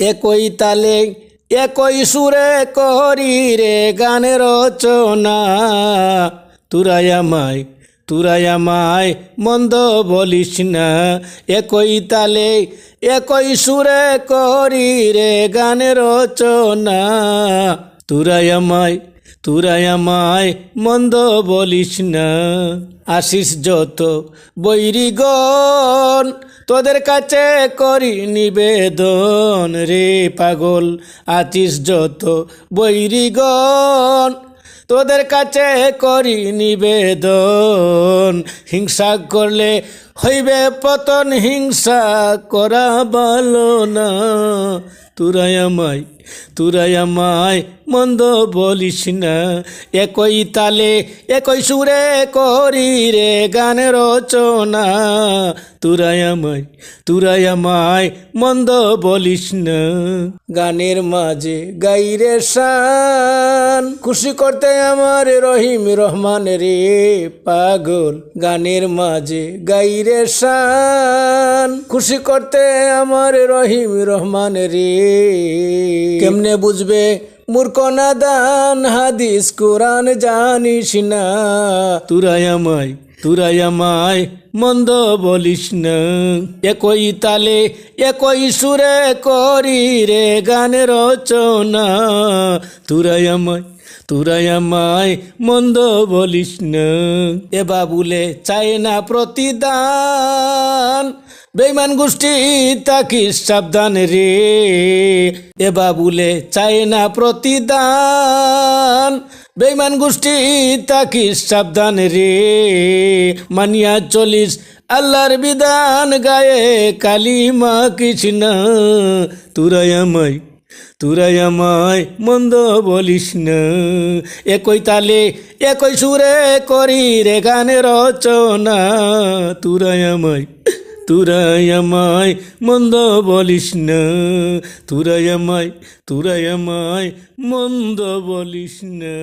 একই তালে, একই সুরে করি রে গানের রচনা। তুরাই আমায় তুরাই আমায়, মন্দ বলিস না। একই তালে, একই সুরে করি রে গানের রচনা। তুরাই আমায় তুরাই আমায়, মন্দ বলিস না। আসিস যত বৈরিগণ তোদের কাছে করি নিবেদন রে পাগল আছিস যত বৈরিগণ। তোদের কাছে করি নিবেদন, হিংসা করলে হইবে পতন, হিংসা করা বলো না। তুরাই আমায় তুরাই আমায় মন্দ বলিস না। একই তালে, একই সুরে করি রে গানের রচনা। তুরাই আমায় তুরাই আমায় মন্দ বলিস না। গানের মাঝে গাইরে শান। খুশি করতে আমার রহিম রহমান রে পাগল। গানের মাঝে গাইরে শান। খুশি করতে আমার রহিম রহমান রে কেমনে বুঝবে? মূর্খ নাদান, হাদিস, কোরআন জানিস না। তুরাই আমায় তুরাই আমায়, মন্দ বলিস না। একই তালে, একই সুরে করি রে গানের রচনা। তুরাই আমায় তুরাই আমায়, মন্দ বলিস না। এ বাবুলে চায় না প্রতিদান। বেইমান গোষ্ঠী তাকিস সাবধান রে? এ বাবুলে চায় না প্রতিদান। বেইমান গোষ্ঠী তাকিস সাবধান রে? মানিয়া চলিস আল্লাহর বিধান, গায়ে কালিমা কৃষ্ণ। তুরাই আমায় মন্দ বলিস না। একই তালে, একই সুরে করি রে গানের রচনা। তুরাই তুরাই আমায় মন্দ বলিস না। তুরাই আমায় তুরাই আমায় মন্দ বলিস না।